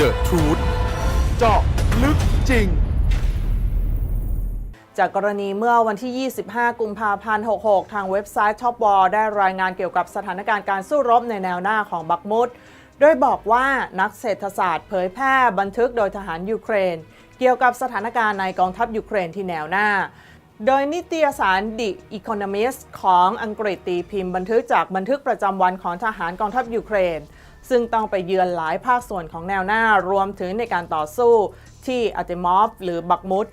The Truth เจาะลึกจริง จากกรณีเมื่อวันที่ 25 กุมภาพันธ์ 66 ทางเว็บไซต์ Top War ได้รายงานเกี่ยวกับสถานการณ์การสู้รบในแนวหน้าของบักมุด โดยบอกว่านักเศรษฐศาสตร์เผยแพร่บันทึกโดยทหารยูเครน เกี่ยวกับสถานการณ์ในกองทัพยูเครนที่แนวหน้าโดยนิตยสาร The Economist ของอังกฤษตีพิมพ์บันทึกจากบันทึกประจำวันของทหารกองทัพยูเครน ซึ่งต้องไปเยือนหลายภาคส่วนของแนวหน้ารวมถึงในการต่อสู้ที่อาร์เตมอฟหรือบักมุด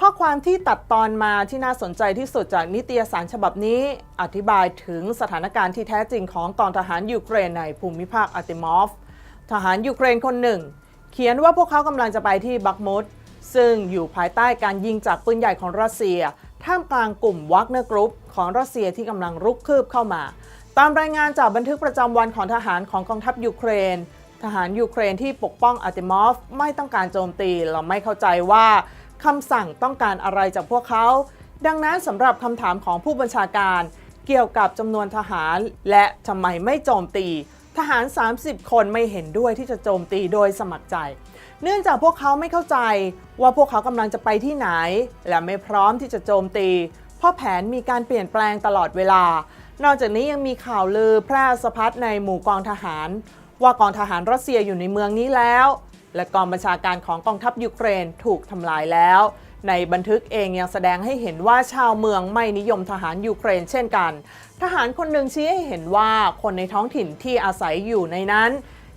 ข้อความที่ตัดตอนมาที่น่าสนใจที่สุดจากนิตยสารฉบับนี้อธิบายถึงสถานการณ์ที่แท้จริงของกองทหารยูเครนในภูมิภาคอาร์เตมอฟ ทหารยูเครนคนหนึ่ง เขียนว่าพวกเขากำลังจะไปที่บักมุดซึ่งอยู่ภายใต้การยิงจากปืนใหญ่ของรัสเซีย ท่ามกลางกลุ่มวักเนอร์กรุ๊ปของรัสเซียที่กำลังรุกคืบเข้ามา ตามรายงานจากบันทึกประจำวันของทหารของกองทัพยูเครน ทหารยูเครนที่ปกป้องอาร์เตมอฟไม่ต้องการโจมตีและไม่เข้าใจว่าคำสั่งต้องการอะไรจากพวกเขา ดังนั้นสำหรับคำถามของผู้บัญชาการเกี่ยวกับจำนวนทหารและทำไมไม่โจมตี ทหาร 30 คนไม่เห็นด้วยที่จะโจมตีโดยสมัครใจ เนื่องจากพวกเขาไม่เข้าใจว่าพวกเขากำลังจะไปที่ไหน และไม่พร้อมที่จะโจมตี เพราะแผนมีการเปลี่ยนแปลงตลอดเวลา นอกจากนี้ยังมีข่าวลือแพร่สะพัดในหมู่กองทหาร ว่ากองทหารรัสเซียอยู่ในเมืองนี้แล้ว และกองบัญชาการของกองทัพยูเครนถูกทำลายแล้ว ในบันทึกเองยังแสดงให้เห็นว่าชาวเมืองไม่นิยมทหารยูเครนเช่นกัน ทหารคนหนึ่งชี้ให้เห็นว่าคนในท้องถิ่นที่อาศัยอยู่ในนั้น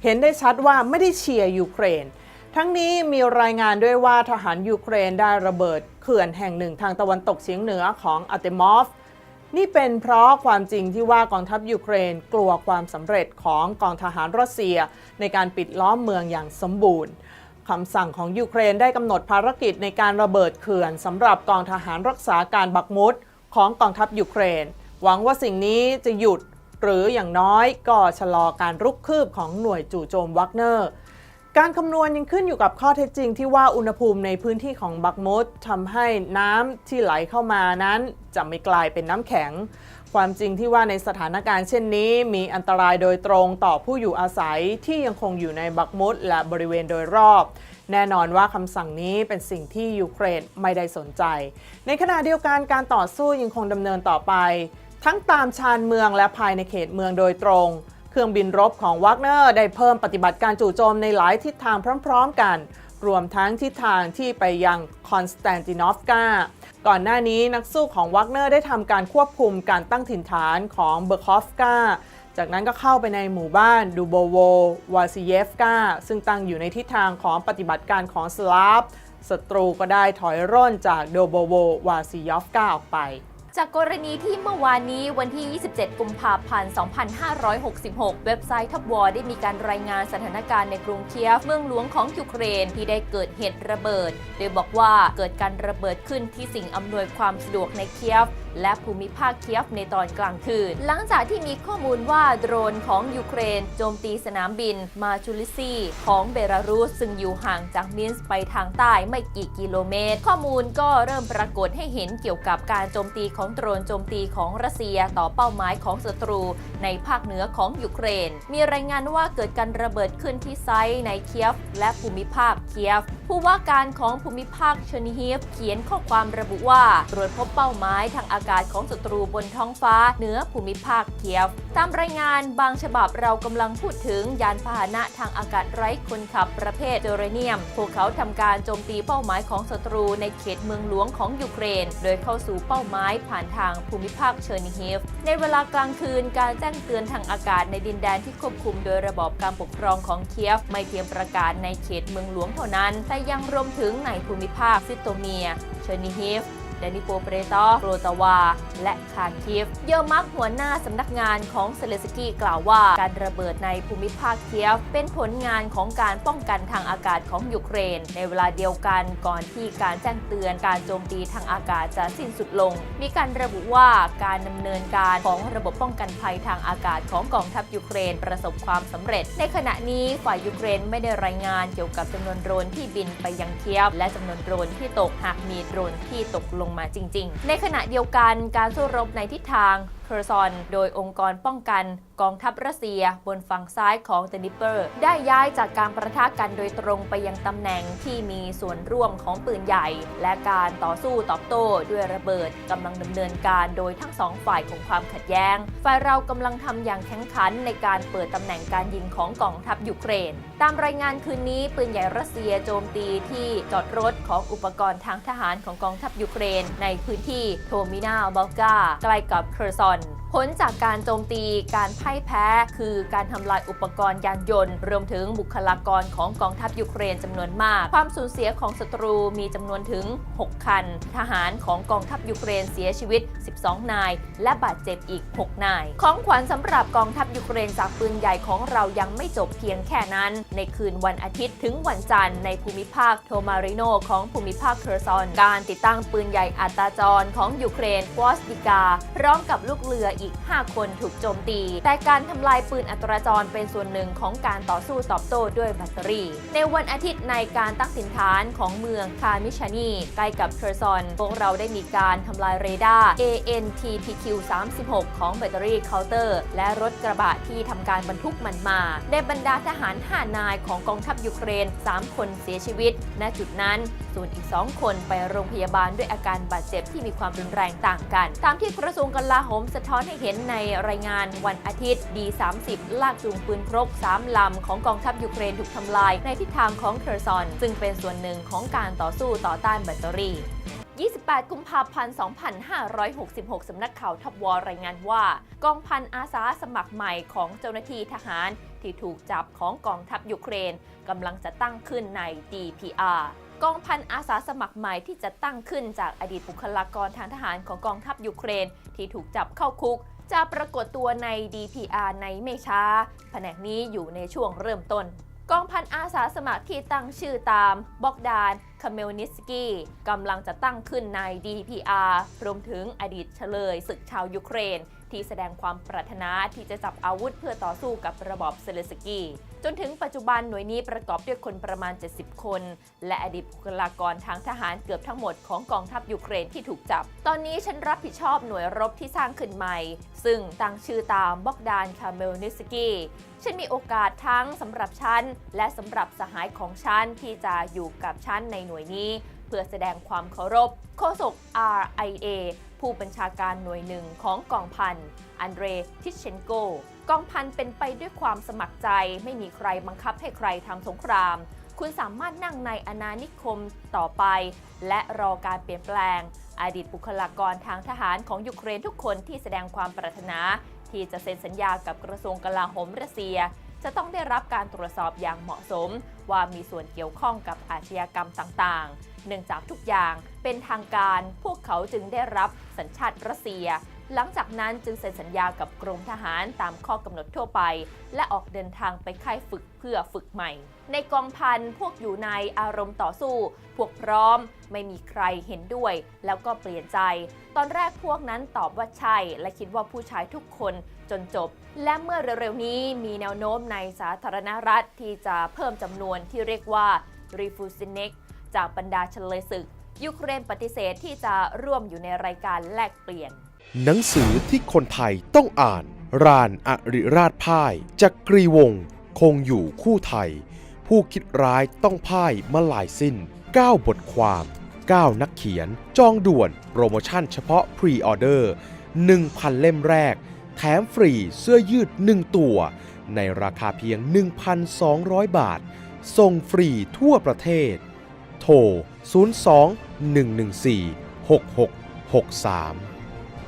เห็นได้ชัดว่าไม่ได้เชียร์ยูเครนทั้งนี้มีรายงานด้วยว่าทหารยูเครนได้ระเบิดเขื่อนแห่งหนึ่งทางตะวันตกเฉียงเหนือของอาร์เตมอฟ นี่เป็นเพราะความจริงที่ว่ากองทัพยูเครนกลัวความสำเร็จของกองทหารรัสเซีย ในการปิดล้อมเมืองอย่างสมบูรณ์คำสั่งของยูเครนได้กำหนดภารกิจในการระเบิดเขื่อนสำหรับกองทหารรักษาการบักมุดของกองทัพยูเครน หวังว่าสิ่งนี้จะหยุด หรืออย่างน้อยก็ชะลอการรุกคืบของหน่วยจู่โจมวักเนอร์ การคำนวณยังขึ้นอยู่กับข้อเท็จจริงที่ว่าอุณหภูมิในพื้นที่ของบักมดทำให้น้ำที่ไหลเข้ามานั้น จะไม่กลายเป็นน้ำแข็ง ความจริงที่ว่าในสถานการณ์เช่นนี้ มีอันตรายโดยตรงต่อผู้อยู่อาศัยที่ยังคงอยู่ในบักมุดและบริเวณโดยรอบ แน่นอนว่าคำสั่งนี้เป็นสิ่งที่ยูเครนไม่ได้สนใจ ในขณะเดียวกันการต่อสู้ยังคงดำเนินต่อไป ทั้งตามชานเมืองและภายในเขตเมืองโดยตรง เครื่องบินรบของวักเนอร์ได้เพิ่มปฏิบัติการจู่โจมในหลายทิศทางพร้อมๆกัน รวมทั้งทิศทางที่ไปยังคอนสแตนตินอฟกาก่อนหน้านี้นักสู้ของวักเนอร์ได้ทำการควบคุมการตั้งถิ่นฐานของเบอร์คอฟกาจากนั้นก็เข้าไปในหมู่บ้านดูโบโววาซิเยฟกาซึ่งตั้งอยู่ในทิศทางของปฏิบัติการของสลาฟศัตรูก็ได้ถอยร่นจากโดโบโววาซิยอฟกาออกไป จากกรณีที่เมื่อวานนี้วันที่ 27 กุมภาพันธ์ 2566 เว็บไซต์ทับวอได้มีการรายงานสถานการณ์ในกรุงเคียฟเมืองหลวงของยูเครนที่ได้เกิดเหตุระเบิด โดยบอกว่าเกิดการระเบิดขึ้นที่สิ่งอำนวยความสะดวกในเคียฟและภูมิภาคเคียฟในตอนกลางคืน หลังจากที่มีข้อมูลว่าโดรนของยูเครน โจมตีสนามบิน มาชูลิซีของเบลารุสซึ่งอยู่ห่างจากมินส์ไปทางใต้ไม่กี่กิโลเมตร ข้อมูลก็เริ่มปรากฏให้เห็นเกี่ยวกับการโจมตีของของโดรนโจมตีของรัสเซียต่อเป้าหมายของศัตรูในภาคเหนือของยูเครน มีรายงานว่าเกิดการระเบิดขึ้นที่ไซต์ในเคียฟและภูมิภาคเคียฟ ผู้ว่าการของภูมิภาคเชนิฮีฟเขียนข้อความระบุว่าตรวจพบเป้าหมายทางอากาศของศัตรูบนท้องฟ้าเหนือภูมิภาคเคียฟ ตามรายงานบางฉบับเรากำลังพูดถึงยานพาหนะทางอากาศไร้คนขับประเภทเจเรเนียม พวกเขาทำการโจมตีเป้าหมายของศัตรูในเขตเมืองหลวงของยูเครน โดยเข้าสู่เป้าหมายผ่านทางภูมิภาคเชอร์นิฮิฟในเวลากลางคืนการแจ้งเตือนทางอากาศในดินแดนที่ควบคุมโดยระบอบการปกครองของเคียฟ ไม่เพียงประกาศในเขตเมืองหลวงเท่านั้น แต่ยังรวมถึงในภูมิภาคซิโตเมีย เชอร์นิฮิฟ เดนิโปเปเรตอโรตาวา และคาคิฟ เยอร์มักหัวหน้าสำนักงานของเซเลสกี้กล่าวว่า การระเบิดในภูมิภาคเคียฟ เป็นผลงานของการป้องกันทางอากาศของยูเครน ในเวลาเดียวกันก่อนที่การแจ้งเตือนการโจมตีทางอากาศจะสิ้นสุดลง มีการระบุว่าการดำเนินการของระบบป้องกันภัยทางอากาศของกองทัพยูเครนประสบความสำเร็จ ในขณะนี้ฝ่ายยูเครนไม่ได้รายงานเกี่ยวกับจำนวนโดรนที่บินไปยังเคียฟ และจำนวนโดรนที่ตกหากมีโดรนที่ตกลงมาจริง ๆ ในขณะเดียวกันการสู้รบในทิศทางเคอร์ซอน โดยองค์กรป้องกัน กองทัพรัสเซียบนฝั่งซ้ายของเดนิเปอร์ ได้ย้ายจากการประทะกันโดยตรงไปยังตำแหน่งที่มีส่วนร่วมของปืนใหญ่ และการต่อสู้ตอบโต้ด้วยระเบิดกำลังดำเนินการโดยทั้งสองฝ่ายของความขัดแย้ง ฝ่ายเรากำลังทำอย่างแข็งขันในการเปิดตำแหน่งการยิงของกองทัพยูเครน ตามรายงานคืนนี้ปืนใหญ่รัสเซียโจมตีที่จอดรถของอุปกรณ์ทางทหารของกองทัพยูเครน ในพื้นที่โทมินาบัลกาใกล้กับเคอร์ซอน ผลจากการโจมตีการพ่ายแพ้ คือการทำลายอุปกรณ์ยานยนต์ รวมถึงบุคลากรของกองทัพยูเครนจำนวนมาก ความสูญเสียของศัตรูมีจำนวนถึง 6 คัน ทหารของกองทัพยูเครนเสียชีวิต 12 นาย และบาดเจ็บอีก 6 นาย ของขวัญสำหรับกองทัพยูเครนจากปืนใหญ่ของเรายังไม่จบเพียงแค่นั้น ในคืนวันอาทิตย์ถึงวันจันทร์ในภูมิภาคโทมาริโนของภูมิภาคเคอร์ซอน การติดตั้งปืนใหญ่อัตราจรของยูเครนวอสติกา พร้อมกับลูกเรืออีก 5 คนถูกโจมตี แต่การทำลายปืนอัตราจรเป็นส่วนหนึ่งของการต่อสู้ตอบโต้ด้วยแบตเตอรี่ ในวันอาทิตย์ในการตั้งถิ่นฐานของเมืองคามิชานีใกล้กับเคอร์ซอน พวกเราได้มีการทำลายเรดาร์ ANTPQ 36ของแบตเตอรี่เคาน์เตอร์ และรถกระบะที่ทำการบรรทุกมันมาในบรรดาทหาร 5 นายของกองทัพยูเครน 3 คนเสียชีวิต ณจุดนั้น ส่วนอีก 2 คนไปโรงพยาบาลด้วยอาการบาดเจ็บที่มีความรุนแรงต่างกัน ตามที่กระทรวงกลาโหมสะท้อนให้เห็นในรายงานวันอาทิตย์ D30 ลากจูงปืนครก 3 ลำ ของกองทัพยูเครนถูกทำลายในทิศทางของเคอร์ซอน ซึ่งเป็นส่วนหนึ่งของการต่อสู้ต่อต้านแบตเตอรี่28 กุมภาพันธ์ 2566 สำนักข่าวทัพวอรายงานว่า กองพันอาสาสมัครใหม่ของเจ้าหน้าที่ทหารที่ถูกจับของกองทัพยูเครนกำลังจะตั้งขึ้นใน DPR กองพันอาสาสมัครใหม่ที่จะตั้งขึ้นจากอดีตบุคลากรทางทหารของกองทัพยูเครนที่ถูกจับเข้าคุก จะปรากฏตัวใน DPR ในไม่ช้า แผนกนี้อยู่ในช่วงเริ่มต้น กองพันอาสาสมัครที่ตั้งชื่อตามบอกดาน คาเมลนิสกี้กำลังจะตั้งขึ้นใน DPR รวมถึงอดีตเฉลยศึกชาวยูเครน ที่แสดงความปรารถนาที่จะจับอาวุธเพื่อต่อสู้กับระบอบเซเลสกี้จนถึงปัจจุบันหน่วยนี้ประกอบด้วยคนประมาณ 70 คน และอดีตบุคลากรทางทหารเกือบทั้งหมดของกองทัพยูเครนที่ถูกจับ ตอนนี้ฉันรับผิดชอบหน่วยรบที่สร้างขึ้นใหม่ ซึ่งตั้งชื่อตามบอกดานคาเมลนิสกี้ฉันมีโอกาสทั้งสำหรับฉันและสำหรับสหายของฉันที่จะอยู่กับฉันในหน่วยนี้ เพื่อแสดงความเคารพโฆษก RIA ผู้บัญชาการหน่วยหนึ่งของกองพัน อันเดรทิชเชนโก กองพันเป็นไปด้วยความสมัครใจ ไม่มีใครบังคับให้ใครทำสงคราม คุณสามารถนั่งในอาณานิคมต่อไป และรอการเปลี่ยนแปลง อดีตบุคลากรทางทหารของยูเครนทุกคนที่แสดงความปรารถนา ที่จะเซ็นสัญญากับกระทรวงกลาโหมรัสเซีย จะต้องได้รับการตรวจสอบอย่างเหมาะสม ว่ามีส่วนเกี่ยวข้องกับอาชญากรรมต่างๆ เนื่องจากทุกอย่างเป็นทางการ พวกเขาจึงได้รับสัญชาติรัสเซีย หลังจากนั้นจึงเซ็นสัญญากับกรมทหารตามข้อกำหนดทั่วไป และออกเดินทางไปค่ายฝึกเพื่อฝึกใหม่ ในกองพันพวกอยู่ในอารมณ์ต่อสู้ พวกพร้อมไม่มีใครเห็นด้วย แล้วก็เปลี่ยนใจ ตอนแรกพวกนั้นตอบว่าใช่ และคิดว่าผู้ชายทุกคนจนจบ และเมื่อเร็วๆนี้มีแนวโน้มในสาธารณรัฐที่จะเพิ่มจำนวนที่เรียกว่า r e f u s i n e k จากบรรดาเฉลยศึก ยูเครนปฏิเสธที่จะร่วมอยู่ในรายการแลกเปลี่ยน หนังสือที่คนไทยต้องอ่าน รานอริราชพ่ายจักรีวงศ์คงอยู่คู่ไทย ผู้คิดร้ายต้องพ่ายมาหลายสิ้น 9 บทความ 9 นักเขียน จองด่วนโปรโมชั่นเฉพาะพรีออเดอร์ 1,000 เล่มแรก แถมฟรีเสื้อยืด 1 ตัว ในราคาเพียง 1,200 บาท ส่งฟรีทั่วประเทศ โทร 02 114 6663